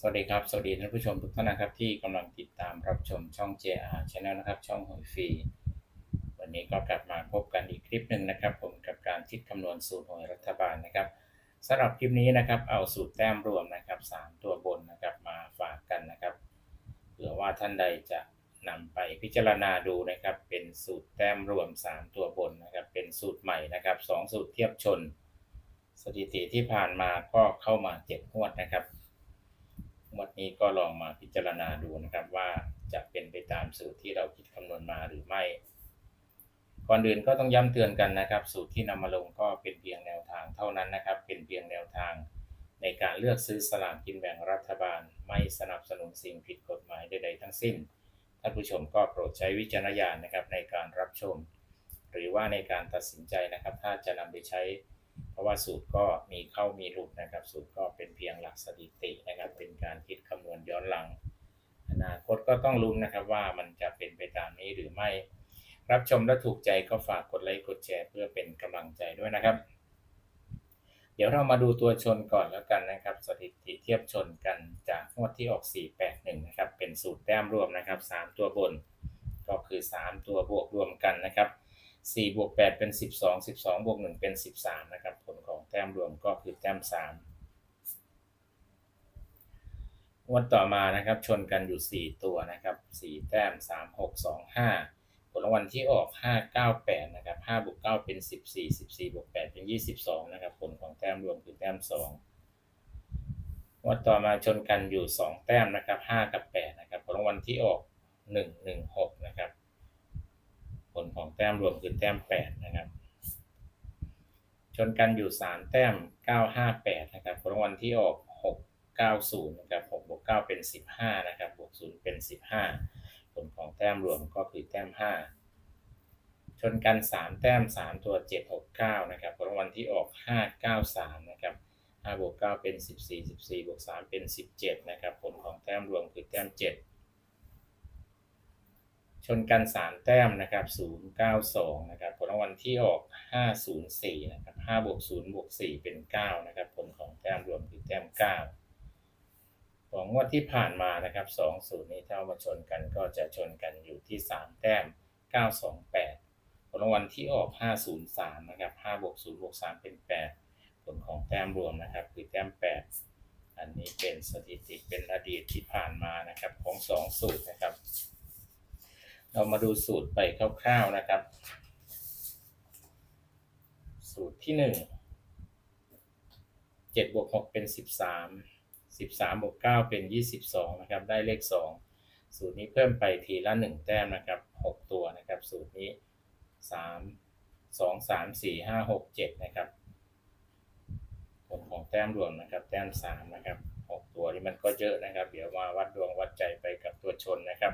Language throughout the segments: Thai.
สวัสดีครับ สวัสดีท่านผู้ชมทุกท่านนะครับที่กำลังติดตามรับชมช่อง JR Channel นะครับ ช่องหวยฟรี วันนี้ก็กลับมาพบกันอีกคลิปหนึ่งนะครับ ผมกับการคิดคำนวณสูตรหวยรัฐบาลนะครับสำหรับคลิปนี้นะครับเอาสูตรแต้มรวมนะครับ 3 ตัวบนนะครับมาฝากกันนะครับเผื่อว่าท่านใดจะนำไปพิจารณาดูนะครับ เป็นสูตรแต้มรวม 3 ตัวบนนะครับ เป็นสูตรใหม่นะครับสองสูตรเทียบชน สถิติที่ผ่านมาก็เข้ามา7งวดนะครับ วดนี้ก็ลองมาพิจารณาดูนะครับว่าจะเป็นไปตามสูตรที่เราคิดคำนวณมาหรือไม่ ก่อนอื่นก็ต้องย้ำเตือนกันนะครับ สูตรที่นำมาลงก็เป็นเพียงแนวทางเท่านั้นนะครับ เป็นเพียงแนวทางในการเลือกซื้อสลากกินแบ่งรัฐบาล ไม่สนับสนุนสิ่งผิดกฎหมายใดๆทั้งสิ้น ท่านผู้ชมก็โปรดใช้วิจารณญาณนะครับในการรับชม หรือว่าในการตัดสินใจนะครับ ถ้าจะนำไปใช้ เพราะว่าสูตรก็มีเข้ามีหลุดนะครับ สูตรก็เป็นเพียงหลักสถิตินะครับ การคิดคำนวณย้อนหลัง อนาคตก็ต้องลุ้นนะครับว่ามันจะเป็นไปตามนี้หรือไม่ รับชมและถูกใจก็ฝากกดไลค์กดแชร์เพื่อเป็นกำลังใจด้วยนะครับ เดี๋ยวเรามาดูตัวชนก่อนแล้วกันนะครับ สถิติเทียบชนกันจากงวดที่ออก 481 นะครับ เป็นสูตรแต้มรวมนะครับ 3 ตัวบน ก็คือ 3 ตัวบวกรวมกันนะครับ4บวก8เป็น 12 12บวก1เป็น 13 นะครับ ผลของแต้มรวมก็คือแต้ม 3 งวดต่อมานะครับ ชนกันอยู่ 4 ตัวนะครับ4แต้ม 3 6 2 5 ผลรางวัลที่ออก 5 9 8 นะครับ5บวก9เป็น 14 14บวก8เป็น 22 นะครับ ผลของแต้มรวมคือแต้ม 2 งวดต่อมาชนกันอยู่ 2 แต้มนะครับ5กับ 8 นะครับ ผลรางวัลที่ออก 1 1 6 นะครับ ผลของแต้มรวมคือแต้ม 8 นะครับชนกันอยู่ 3 แต้ม 9 5 8 นะครับ ผลรางวัลที่ออก 6 90 นะครับ6 9 เป็น 15 นะครับ บวก 0 เป็น 15 ผลของแต้มรวมก็คือแต้ม 5 ชนกัน 3 แต้ม 3 ตัว 7 6 9 นะครับผลรางวัลที่ออก 5 9 3 นะครับ5บวก9เป็น 14 14 บวก 3 เป็น 17 นะครับ ผลของแต้มรวมคือแต้ม 7 ชนกัน 3 แต้มนะครับ 092 นะครับ ผลรางวัลที่ออก 504 นะครับ5บวก0บวก4 เป็น 9 นะครับ ผลของแต้มรวมคือแต้ม 9 ของงวดที่ผ่านมานะครับ2สูตรนี้ถ้ามาชนกันก็จะชนกันอยู่ที่ 3 แต้ม 928 ผลรางวัลที่ออก 503 นะครับ5บวก0บวก3เป็น 8 ผลของแต้มรวมนะครับ คือแต้ม 8 อันนี้เป็นสถิติเป็นอดีตที่ผ่านมานะครับของ 2 สูตรนะครับ เรามาดูสูตรไปคร่าวๆนะครับ สูตรที่หนึ่งเจ็ดบวกหกเป็นสิ 13บวก9เป็น 22 นะครับ ได้เลข 2 สูตรนี้เพิ่มไปทีละ 1 แต้มนะครับ 6 ตัวนะครับ สูตรนี้ 3 2 3 4 5 6 7 นะครับผลของแต้มรวมนะครับ แต้ม 3 นะครับ 6 ตัวนี่มันก็เยอะนะครับ เดี๋ยวมาวัดดวงวัดใจไปกับตัวชนนะครับ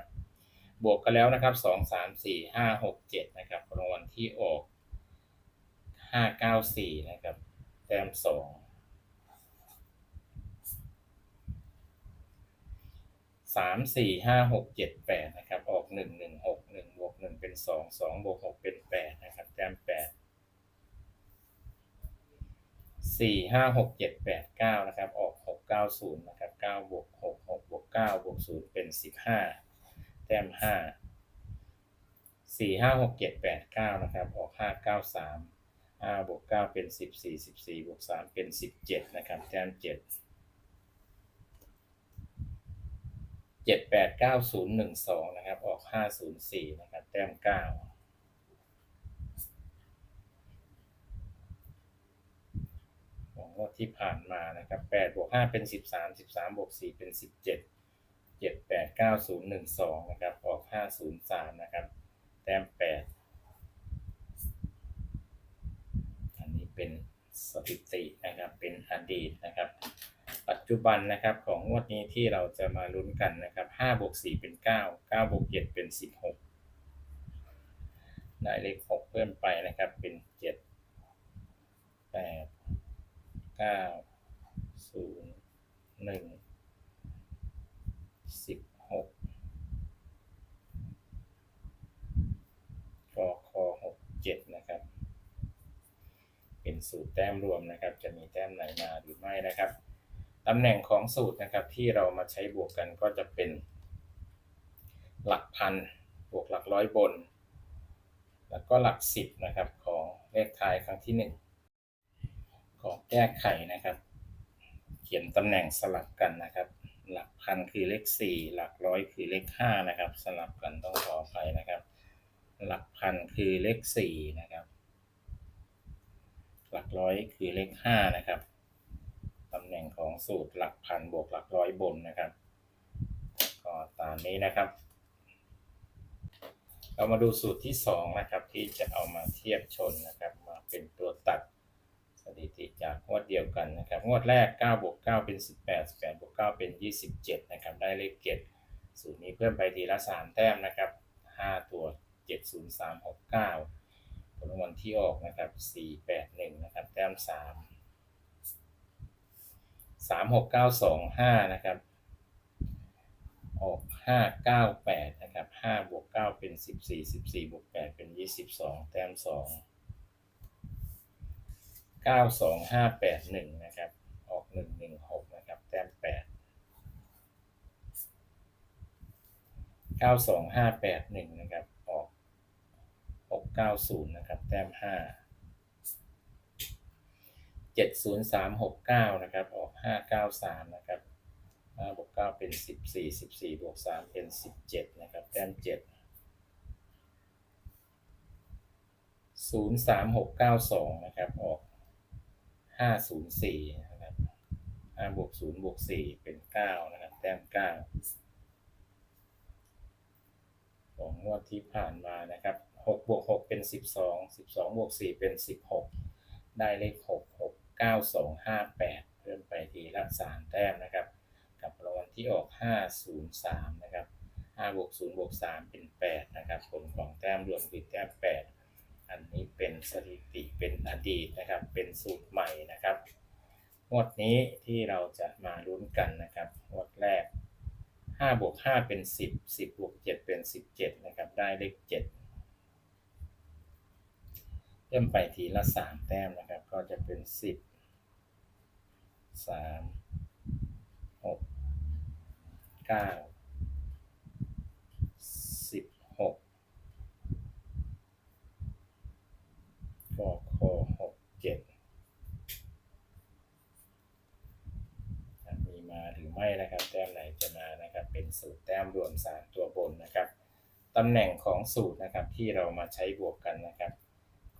บวกกันแล้วนะครับ 2 3 4 5 6 7 นะครับรางวัลที่ออก 594 นะครับ แต้ม 2 สามสี่ห้าหกเจ็ดแปดนะครับ ออกหนึ่งหนึ่งหกหนึ่งบวกหนึ่งเป็นสองสองบวกหกเป็นแปดนะครับแต้มแปดสี่ห้าหกเจ็ดแปดเก้านะครับ ออกหกเก้าศูนย์นะครับเก้าบวกหกหกบวกเก้าบวกศูนย์เป็นสิบห้าแต้มห้าสี่ห้าหกเจ็ดแปดเก้านะครับ ออกห้าเก้าสามห้าบวกเก้าเป็นสิบสี่สิบสี่บวกสามเป็นสิบเจ็ดนะครับ แต้มเจ็ด เจ็ดแปดเก้าศูนย์หนึ่งสองนะครับ ออกห้าศูนย์สี่นะครับ แต้มเก้าของงวดที่ผ่านมานะครับแปดบวกห้าเป็นสิบสามสิบสามบวกสี่เป็นสิบเจ็ดเจ็ดแปดเก้าศูนย์หนึ่งสองนะครับ ออกห้าศูนย์สามนะครับ แต้มแปดอันนี้เป็นสถิตินะครับ เป็นอดีตนะครับ ปัจจุบันนะครับของงวดนี้ที่เราจะมาลุ้นกันนะครับห้าบวกสี่เป็นเก้าเก้าบวกเจ็ดเป็นสิบหกได้เลขหกเพิ่มไปนะครับเป็นเจ็ดแปดเก้าศูนย์หนึ่งสิบหกกคหกเจ็ดนะครับ เป็นสูตรแต้มรวมนะครับ จะมีแต้มไหนมาหรือไม่นะครับ ตำแหน่งของสูตรนะครับที่เรามาใช้บวกกันก็จะเป็น หลักพันบวกหลักร้อยบน แล้วก็หลักสิบนะครับของเลขท้ายครั้งที่หนึ่งของแก้ไขนะครับ เขียนตำแหน่งสลับกันนะครับ หลักพันคือเลขสี่หลักร้อยคือเลขห้านะครับ สลับกันต้องขอไปนะครับ หลักพันคือเลขสี่นะครับ หลักร้อยคือเลขห้านะครับ ตำแหน่งของสูตรหลักพันบวกหลักร้อยบนนะครับ ก็ตามนี้นะครับ เรามาดูสูตรที่สองนะครับ ที่จะเอามาเทียบชนนะครับ มาเป็นตัวตัดสถิติจากงวดเดียวกันนะครับ งวดแรก9บวก9เป็น 18 18บวก9เป็น 27 นะครับ ได้เลขเจ็ดสูตรนี้เพิ่มไปทีละ 3 แต้มนะครับ 5 ตัว 70369ผลรางวัลที่ออกนะครับ 481 นะครับ แต้ม 3 สามหกเก้าสองห้านะครับออกห้าเก้าแปดนะครับห้าบวกเก้าเป็นสิบสี่สิบสี่บวกแปดเป็นยี่สิบสองแต้มสองเก้าสองห้าแปดหนึ่งนะครับออกหนึ่งหนึ่งหกนะครับแต้มแปดเก้าสองห้าแปดหนึ่งนะครับออกหกเก้าศูนย์นะครับแต้มห้า 70369 นะครับออก 593 นะครับ5บวก9เป็น 14 14 บวก 3 เป็น 17 นะครับแต้ม7 03692 นะครับออก 504 นะครับ5บวก0บวก4เป็น 9 นะครับแต้ม 9 ของงวดที่ผ่านมานะครับ6บวก6เป็น 12 12บวก4เป็น 16 ได้เลข 6 6 9 2 5 8 เพิ่มไปทีละ 3 แต้มนะครับ กับรางวัลที่ออก 503 นะครับ5บวก0บวก3เป็น 8 นะครับ ผลของแต้มรวมคือแต้ม 8 อันนี้เป็นสถิติเป็นอดีตนะครับ เป็นสูตรใหม่นะครับงวดนี้ที่เราจะมาลุ้นกันนะครับงวดแรก5บวก5เป็น 10 10บวก7เป็น 17 นะครับ ได้เลข 7 เริ่มไปทีละ3แต้มนะครับ ก็จะเป็น10 3 6 9 16กเก้าสิบหกกอค6 7มีมาหรือไม่นะครับ แต้มไหนจะมานะครับ เป็นสูตรแต้มรวม3ตัวบนนะครับตำแหน่งของสูตรนะครับที่เรามาใช้บวกกันนะครับ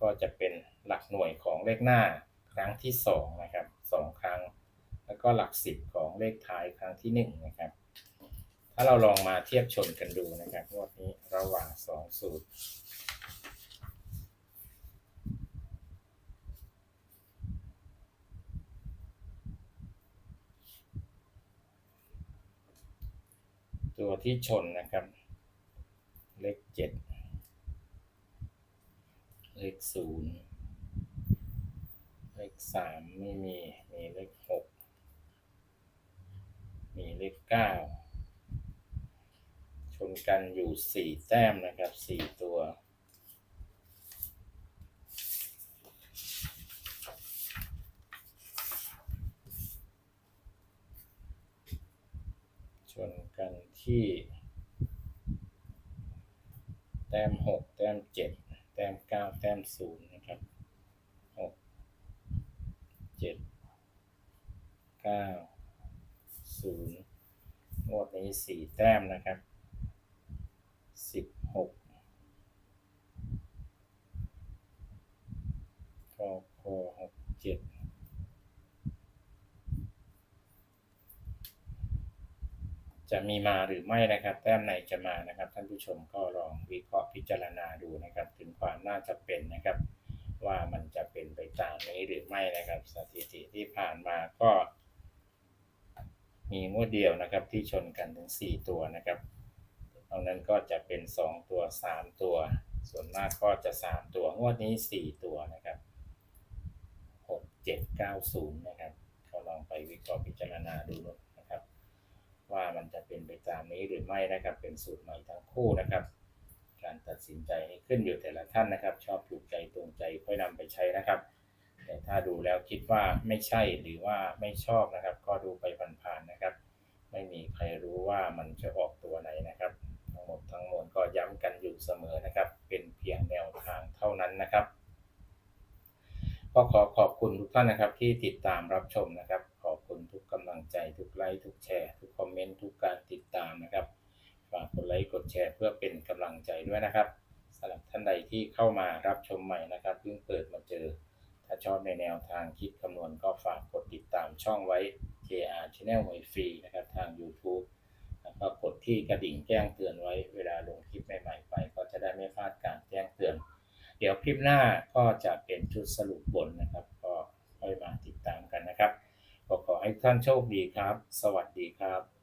ก็จะเป็นหลักหน่วยของเลขหน้าครั้งที่2นะครับ2ครั้ง แล้วก็หลัก 10 ของเลขท้ายครั้งที่ 1 นะครับ ถ้าเราลองมาเทียบชนกันดูนะครับงวดนี้ระหว่าง 2 สูตรตัวที่ชนนะครับ เลขเจ็ด ศูนย์เลขสามไม่มี มีเลขหกมีเลขเก้าชนกันอยู่สี่แต้มนะครับสี่ตัวชนกันที่ แต้มหกแต้มเจ็ด แต้มเก้าแต้มศูนย์นะครับหกเจ็ดเก้าศูนย์งวดนี้สี่แต้มนะครับสิบหกกคหกเจ็ด จะมีมาหรือไม่นะครับแต้มไหนจะมานะครับ ท่านผู้ชมก็ลองวิเคราะห์พิจารณาดูนะครับ ถึงความน่าจะเป็นนะครับ ว่ามันจะเป็นไปตามนี้หรือไม่นะครับ สถิติที่ผ่านมาก็ มีงวดเดียวนะครับที่ชนกันถึง 4 ตัวนะครับตรงนั้นก็จะเป็น 2 ตัว 3 ตัว ส่วนมากก็จะ 3 ตัวงวดนี้ 4 ตัวนะครับ 6 7 9 0 นะครับก็ลองไปวิเคราะห์พิจารณาดูนะ ว่ามันจะเป็นไปตามนี้หรือไม่นะครับ เป็นสูตรใหม่ทั้งคู่นะครับ การตัดสินใจให้ขึ้นอยู่แต่ละท่านนะครับ ชอบถูกใจตรงใจค่อยนำไปใช้นะครับ แต่ถ้าดูแล้วคิดว่าไม่ใช่หรือว่าไม่ชอบนะครับ ก็ดูไปผ่านๆนะครับ ไม่มีใครรู้ว่ามันจะออกตัวไหนนะครับ ทั้งหมดทั้งมวลก็ย้ำกันอยู่เสมอนะครับ เป็นเพียงแนวทางเท่านั้นนะครับก็ขอขอบคุณทุกท่านนะครับที่ติดตามรับชมนะครับ ลังใจทุกไลค์ทุกแชร์ทุกคอมเมนต์ทุกการติดตามนะครับ ฝากกดไลค์กดแชร์เพื่อเป็นกำลังใจด้วยนะครับสำหรับท่านใดที่เข้ามารับชมใหม่นะครับเพิ่งเปิดมาเจอ ถ้าชอบในแนวทางคิดคำนวณก็ฝากกดติดตามช่องไว้ JR Channel หวยฟรีนะครับทาง YouTube แล้วก็กดที่กระดิ่งแจ้งเตือนไว้เวลาลงคลิปใหม่ๆไป ก็จะได้ไม่พลาดการแจ้งเตือน เดี๋ยวคลิปหน้าก็จะเป็นชุดสรุปบนนะครับ ก็ค่อยมาติดตามกันนะครับ ให้ท่านโชคดีครับ สวัสดีครับ